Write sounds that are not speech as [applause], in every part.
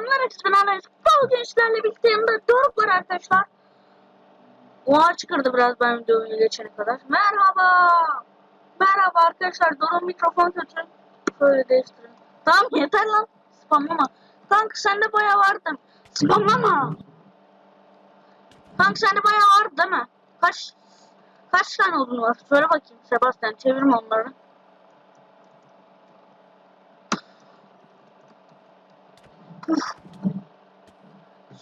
Selamlar açısından analiz. Bugün sizlerle birlikte yanımda Doruk var arkadaşlar. Oha çıkırdı biraz ben videoyu geçene kadar. Merhaba. Merhaba arkadaşlar. Doruk mikrofon kötü. Şöyle değiştirin. Tamam yeter lan. Spamlama. Kanka sende bayağı vardı. Spamlama. Kanka sende bayağı vardı değil mi? Kaç kaç tane odun var? Söyle bakayım Sebastian. Çevirme onları.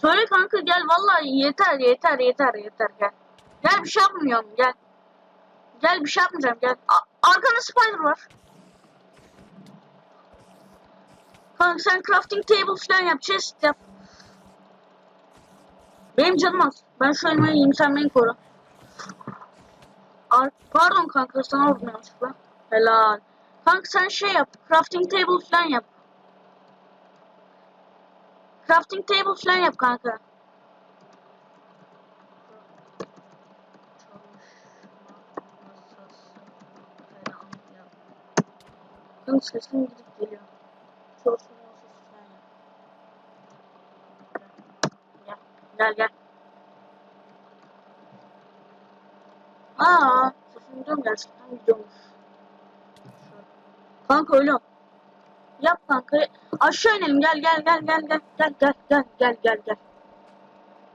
Söyle kanka gel vallahi yeter yeter yeter yeter gel. Gel bir şey yapmıyorum gel. Gel bir şey yapmayacağım gel. A spider var. Kanka sen crafting table falan yap chest yap. Benim canım az. Ben şu elmayı yiyeyim sen beni koru. Ar Pardon kanka sana vurdum yanlışlıkla. Helal. Kanka sen şey yap. Crafting table falan yap. Crafting table falan yap kanka. Kanka sesim gidip geliyor. Çalışma sesi falan yap. Gel gel gel. Aa, sesim gidiyor mu gerçekten gidiyormuş. Kanka öyle. Yap kanka. Aşağı inelim. Gel gel gel gel gel gel gel gel gel gel gel.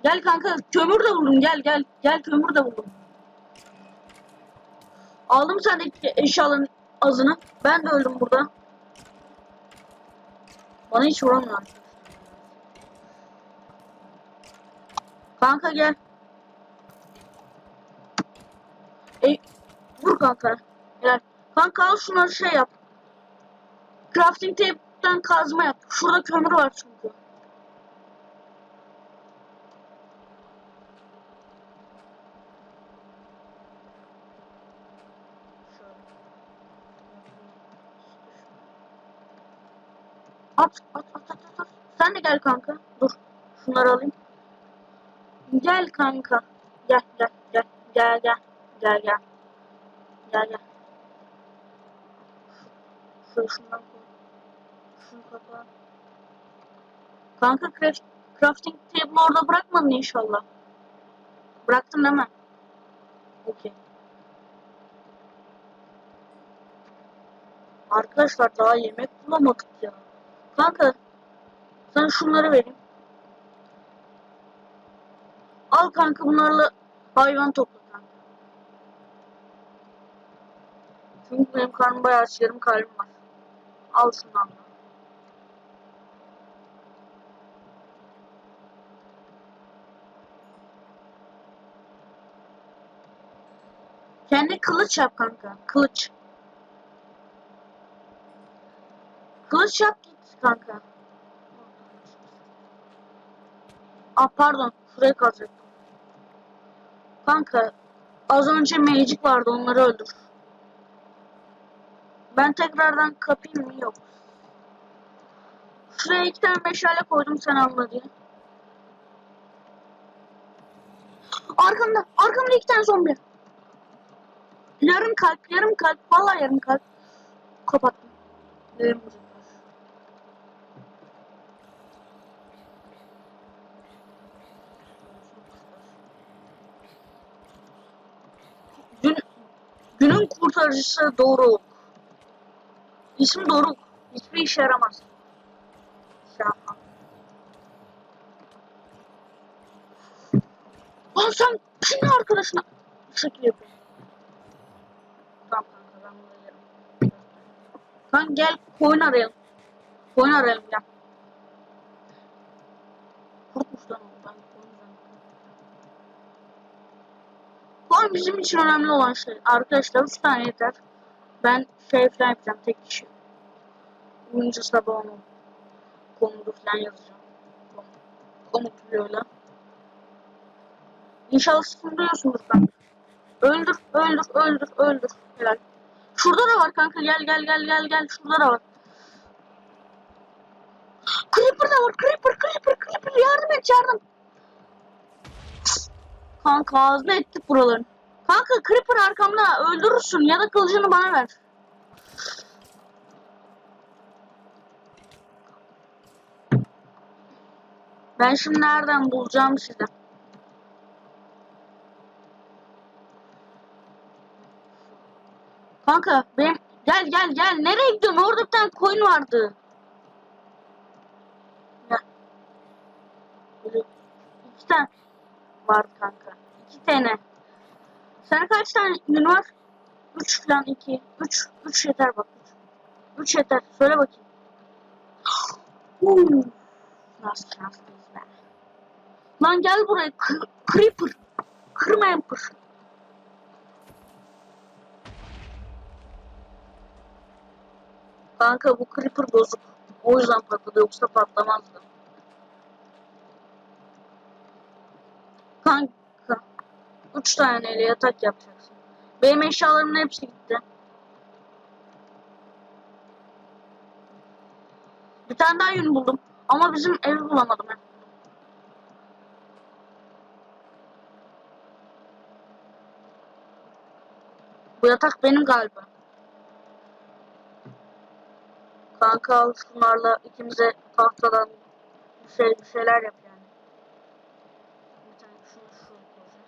Gel kanka kömür de buldum. Gel gel gel kömür de buldum. Aldım sendeki eşyaların azını. Ben de öldüm burada. Bana hiç vuramıyor. Kanka gel. E, vur kanka. Gel. Kanka al şunları şey yap. Crafting table'den kazma yap. Şurada kömür var çünkü. At, at, at, at, at. Sen de gel kanka. Dur. Şunları alayım. Gel kanka. Gel, gel, gel, gel, gel, gel, gel. Gel, gel. Şöyle şundan koy. Şunu kapa. Kanka craft, crafting table orada bırakmadın inşallah. Bıraktın değil mi? Okey. Arkadaşlar daha yemek bulamadık ya. Kanka sana şunları vereyim. Al kanka bunlarla hayvan topla kanka. Çünkü benim karnım bayağı aç, yarım kalbim var. Al şundan da. Kendi kılıç yap kanka. Kılıç. Kılıç yap git kanka. Ah pardon. Şuraya kazacaktım. Kanka. Az önce magic vardı. Onları öldür. Ben tekrardan kapayım mı? Yok. Şuraya iki tane meşale koydum sen anla diye. Arkamda. Arkamda iki tane zombi. Yarım kalp. Yarım kalp. Vallahi yarım kalp. Kapattım. Yarım kalp. Gün, günün kurtarıcısı Doruk. İsmi Doruk. Hiçbir işe yaramaz. Şey. Lan sen kimin arkadaşına bu şekilde yapıyorsun? Tamam kanka ben bunu yerim. Kanka gel koyun arayalım. Koyun arayalım gel. Kurtmuş lan o. Ben koyun bizim için önemli olan şey. Arkadaşlar 3 tane yeter. Ben şey falan yapacağım tek kişi. Uyunca sabah onu komutu falan yazacağım. Komut, böyle. İnşallah siz duyuyorsunuz kanka. Öldür, öldür, öldür, öldür. Helal. Şurada da var kanka. Gel, gel, gel, gel, gel. Şurada da var. Creeper da var. Creeper, Creeper, Creeper. Yardım et, yardım. Kanka ağzına ettik buraların. Kanka Creeper arkamda. Öldürürsün ya da kılıcını bana ver. Ben şimdi nereden bulacağım sizi? Kanka benim gel gel gel nereye gidiyorsun? Orada bir tane koyun vardı. İki tane var kanka. İki tane. Sen kaç tane gün var? Üç falan iki. Üç. Üç yeter bak. Üç, üç yeter. Söyle bakayım. Huu. Nasıl şanslıyız be. Lan gel buraya. Creeper. Creeper. Kanka bu Creeper bozuk. O yüzden patladı yoksa patlamazdı. Kanka. Üç taneyle yatak yapacaksın. Benim eşyalarımın hepsi gitti. Bir tane daha yün buldum. Ama bizim evi bulamadım. ben. Bu yatak benim galiba. Kanka al şunlarla ikimize tahtadan bir, şey, bir şeyler yap yani. Bir tane şunu şunu koyacağım.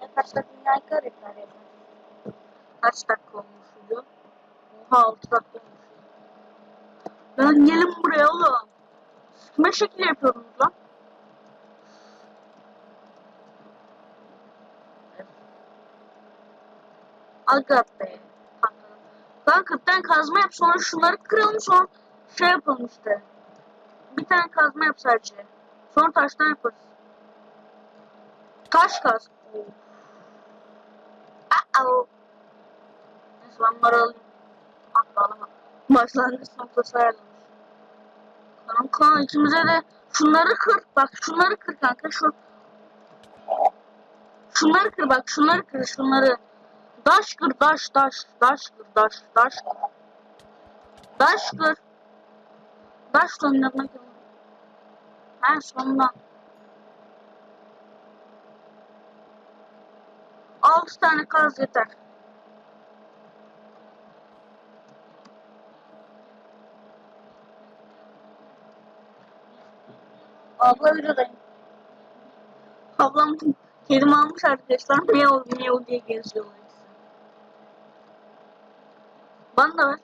Ne kaç dakika karekler yapar. Kaç dakika olmuş? Oha 6 dakika olmuş. Lan gelin buraya oğlum. Kime şekil yapıyorsunuz lan? Aga be. Kanka. Bir tane kazma yap sonra şunları kıralım sonra şey yapalım işte. Bir tane kazma yap sadece. Sonra taştan yaparız. Taş kaz. Uh-oh. Neyse ben bunları alayım. Hatta alamam. Başlangıç noktası ayarlamış. Kanka ikimize de şunları kır. Bak şunları kır kanka. Şu Şunları kır bak şunları kır şunları. Daş kır daş daş daş kır daş daş kır. Daş kır. Daş sonuna kır. Ha sonuna. Altı tane kaz yeter. Abla videodayım. Ablam kedim almış arkadaşlar. Miyav miyav diye geziyorlar. Bana da ver.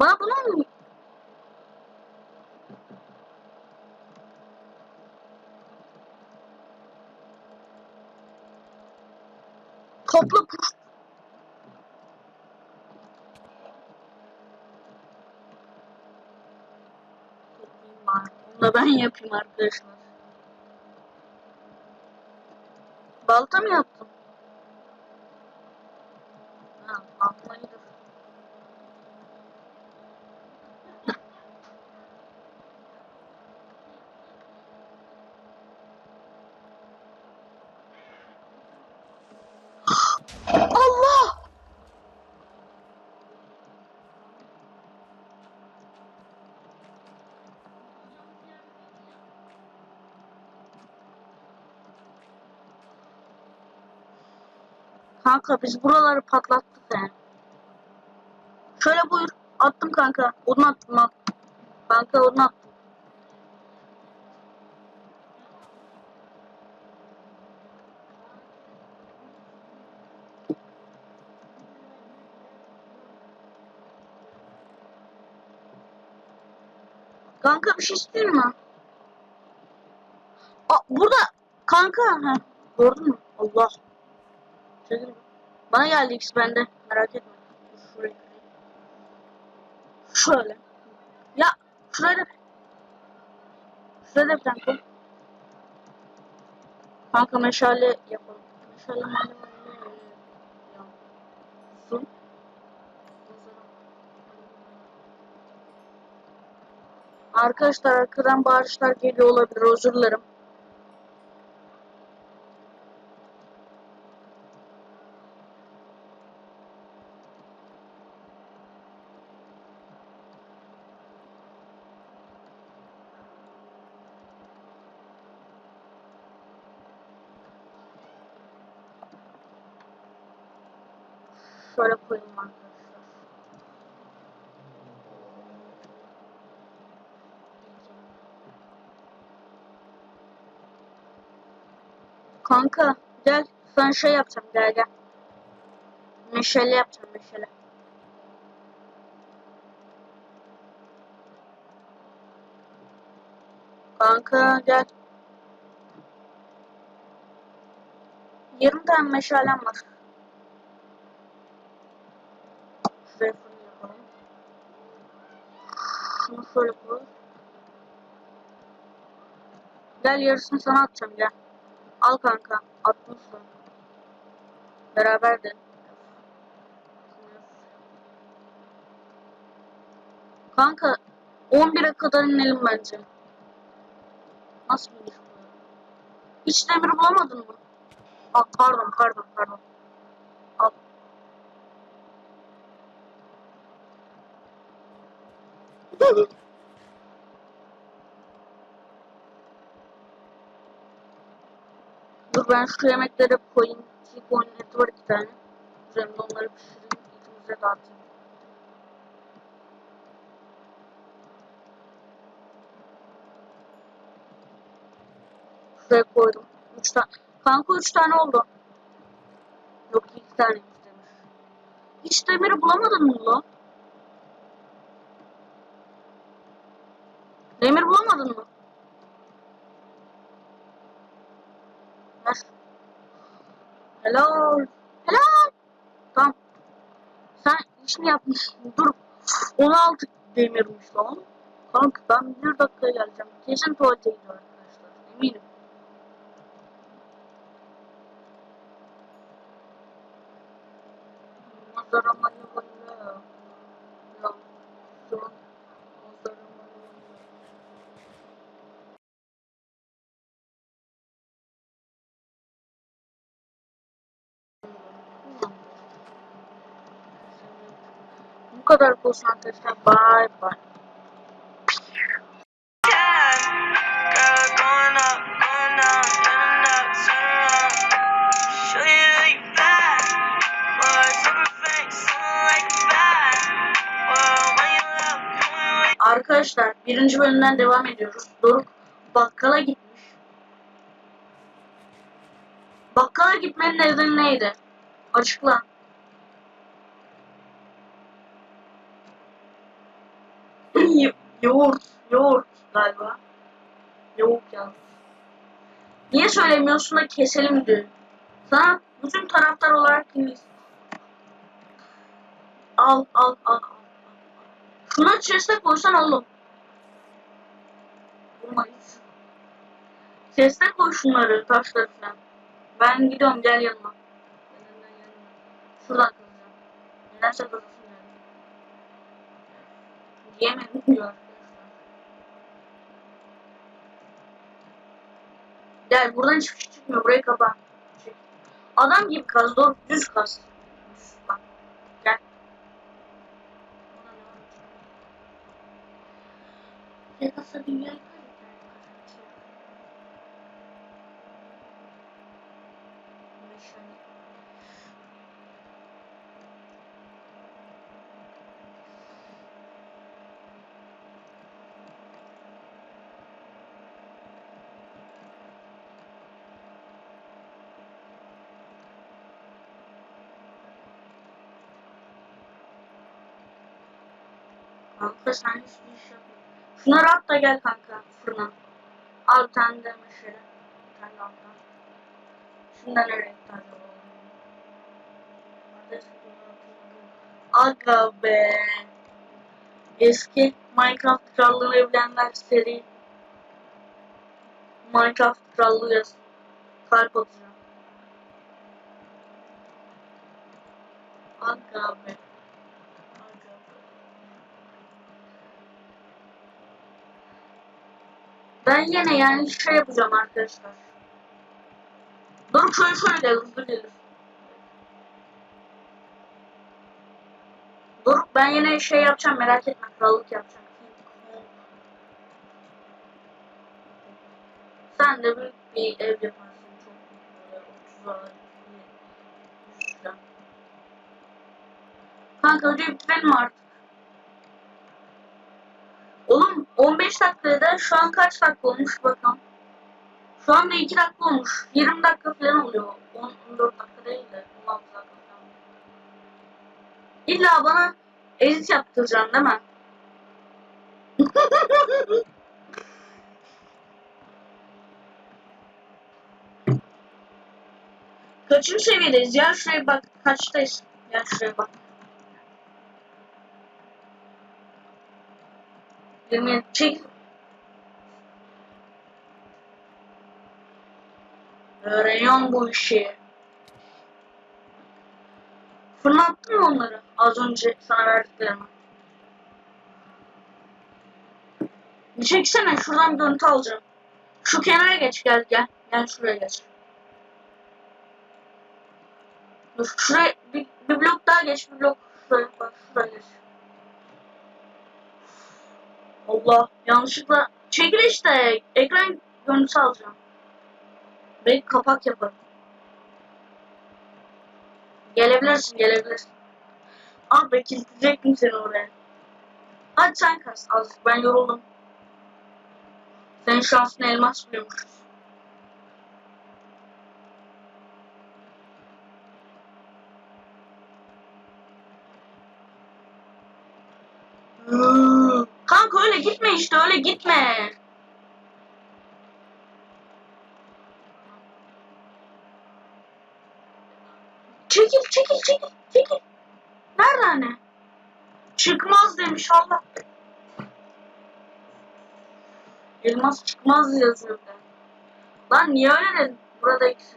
Bana bunu mu? Topla kuş. Bunu ben yapayım arkadaşlar. Balta mı yaptın? Ha, baltayı da. Allah! Kanka biz buraları patlattık yani. Şöyle buyur. Attım kanka. Odun attım al. Kanka odun attım. Kanka bir şey istiyor mu? Aa, burada kanka ha gördün mü? Allah. Çekil. Bana geldi X bende. Merak etme. Şuraya. Şöyle. Ya şuraya da Şuraya da bir tane koy. Kanka meşale yapalım. Meşale meşale Sun. Arkadaşlar arkadan bağırışlar geliyor olabilir. Özür dilerim. Şöyle koyayım arkadaşlar. Kanka gel sana şey yapacağım gel gel. Meşale yapacağım meşale. Kanka gel. 20 tane meşalem var. Şuraya fırın yapalım. Şunu şöyle koy. Gel yarısını sana atacağım gel. Al kanka. Attım sana. Beraber de. Kanka 11'e kadar inelim bence. Nasıl bir? Hiç demir bulamadın mı? Aa, pardon pardon pardon. Al. [laughs] Ben şu yemekleri koyayım. Koyun eti var iki tane. Üzerinde onları pişireyim. İkimize dağıtayım. Şuraya koydum. Üç tane. Kanka üç tane oldu. Yok iki tane demir. Hiç demiri bulamadın mı lan? Demir bulamadın mı? Ver. Helal. Helal. Tamam. Sen işini yapmışsın. Dur. 16 demirmiş lan. Kanka ben bir dakika geleceğim. Kesin tuvalete gidiyor arkadaşlar. Eminim. You love, when you Arkadaşlar birinci bölümden devam ediyoruz. Doruk bakkala gitmiş. Bakkala gitmenin nedeni neydi? Açıkla. Yoğurt, yoğurt galiba. Yoğurt yazmış. Niye söylemiyorsun da keselim diyor. Sana bütün taraftar olarak dinliyorsun. Al, al, al. Şuna chest'e koysan oğlum. Olmaz. Chest'e koy şunları, taşları falan. Ben gidiyorum, gel yanıma. Şuradan kazacağım. Nedense yani. Diyemedim diyor Gel buradan hiçbir şey çıkmıyor. Burayı kapa. Adam gibi kaz. Doğru düz kaz. Bak. Gel. Vegas'a dünyayı Kanka sen hiçbir iş yapmıyorsun. Şunları at da gel kanka fırına. Al bir tane de meşale. Bir tane de alttan. Şundan gitti acaba? Aga be. Eski Minecraft Krallığı'nı bilenler seri. Minecraft Krallığı yaz. Kalp atacağım. Aga be. Aga be. Ben yine yani şey yapacağım arkadaşlar. Dur şöyle şöyle hızlı gelir. Dur ben yine şey yapacağım merak etme krallık yapacağım. Sen de büyük bir ev yaparsın çok böyle 30 aralık bir falan. Kanka videoyu bitirelim artık. Oğlum 15 dakikada şu an kaç dakika olmuş bakalım. Şu anda 2 dakika olmuş. 20 dakika falan oluyor. 10, 14 dakika değil de 16 dakika falan. İlla bana edit yaptıracaksın değil mi? [laughs] Kaçıncı seviyedeyiz ya? Şuraya bak. Kaçtayız? Ya şuraya bak. 20 çek. Öğreniyorum bu işi. Fırlattın mı onları? Az önce sana verdiklerimi. Bir çeksene şuradan görüntü alacağım. Şu kenara geç gel gel. Gel şuraya geç. Dur şuraya bir, bir blok daha geç bir blok. Şuraya bak şuraya geç. Allah yanlışlıkla çekil işte ekran görüntüsü alacağım. Belki kapak yaparım. Gelebilirsin gelebilirsin. Ah be kilitleyecektim seni oraya. Hadi sen kas azıcık ben yoruldum. Senin şansın elmas buluyormuşuz. Hmm. Kanka öyle gitme işte öyle gitme. Çekil çekil çekil çekil. Nerede anne? Çıkmaz demiş Allah. Elmas çıkmaz yazıyor da. Lan niye öyle dedin? Burada ikisi.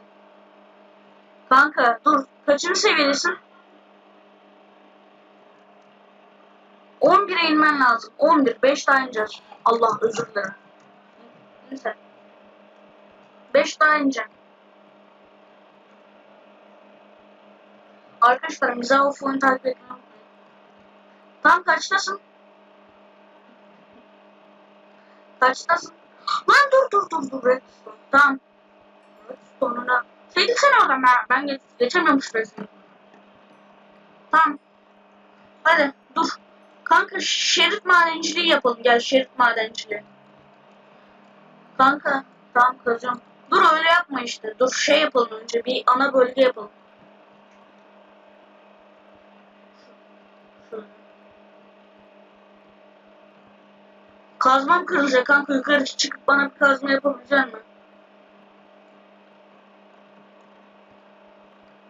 Kanka dur. Kaçıncı seviyedesin? 11'e inmen lazım. 11. 5 daha ineceğiz. Allah özür dilerim. Neyse. 5 daha ineceğim. Arkadaşlar mizah of oyun takip etmeyi. Tam kaçtasın? Kaçtasın? Lan dur dur dur dur Redstone. Tamam. Redstone'una. Çekilsene oradan ben, ben geç, geçemiyorum şurasını. Tamam. Hadi. Kanka şerit madenciliği yapalım. Gel şerit madenciliği. Kanka tamam kıracağım. Dur öyle yapma işte. Dur şey yapalım önce. Bir ana bölge yapalım. Kazmam kırılacak kanka. Yukarı çıkıp bana bir kazma yapabilecek misin?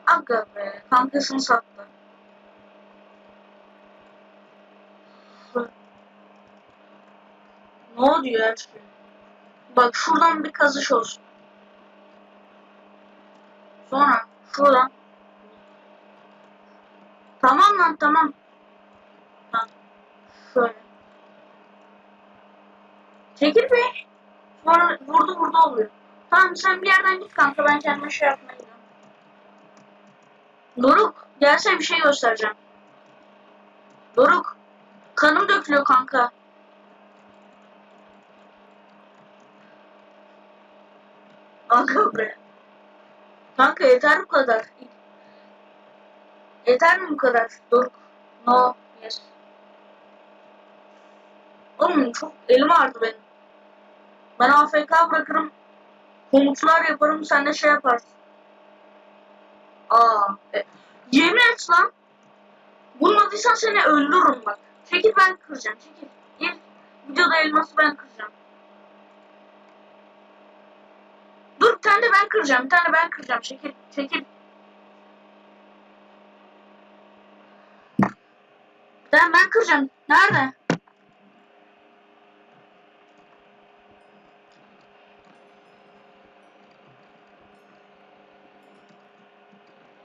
Aga be. Kankasını sattı. Ya? Bak şuradan bir kazış olsun. Sonra şuradan. Tamam lan tamam. Tamam. Şöyle. Çekil be. Sonra vurdu vurdu oluyor. Tamam sen bir yerden git kanka ben kendime şey yapmaya gidiyorum. Doruk gelsene bir şey göstereceğim. Doruk kanım dökülüyor kanka. Kanka be. Kanka yeter bu kadar. Yeter mi bu kadar? Dur. No. Yes. Oğlum çok elim ağrıdı benim. Ben AFK bırakırım. Komutlar yaparım sen de şey yaparsın. Aa. E, yemin et lan. Bulmadıysan seni öldürürüm bak. Çekil ben kıracağım. Çekil. İlk videoda elması ben kıracağım. Bir tane de ben kıracağım. Bir tane ben kıracağım. Çekil. Çekil. Tane ben kıracağım. Nerede?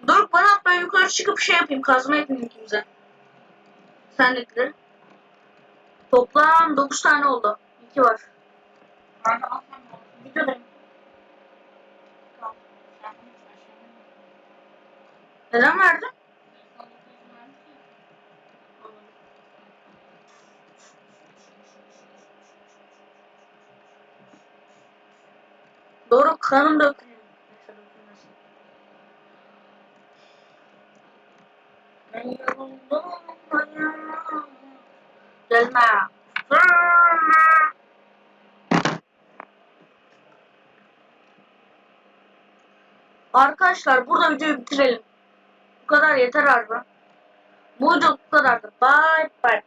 Dur bana at ben yukarı çıkıp şey yapayım. Kazma yapayım ikimize. Sendekileri. Toplam 9 tane oldu. 2 var. Ben de aslında videodayım. Tamam. Sen bunu şaşırmadın. Neden verdin? Doğru kanım. Neyse, dökülmesin. Ben yoruldum. Gelme. Arkadaşlar burada videoyu bitirelim. Kadar yeter harbi. Bu video bu kadardı. Bye bye.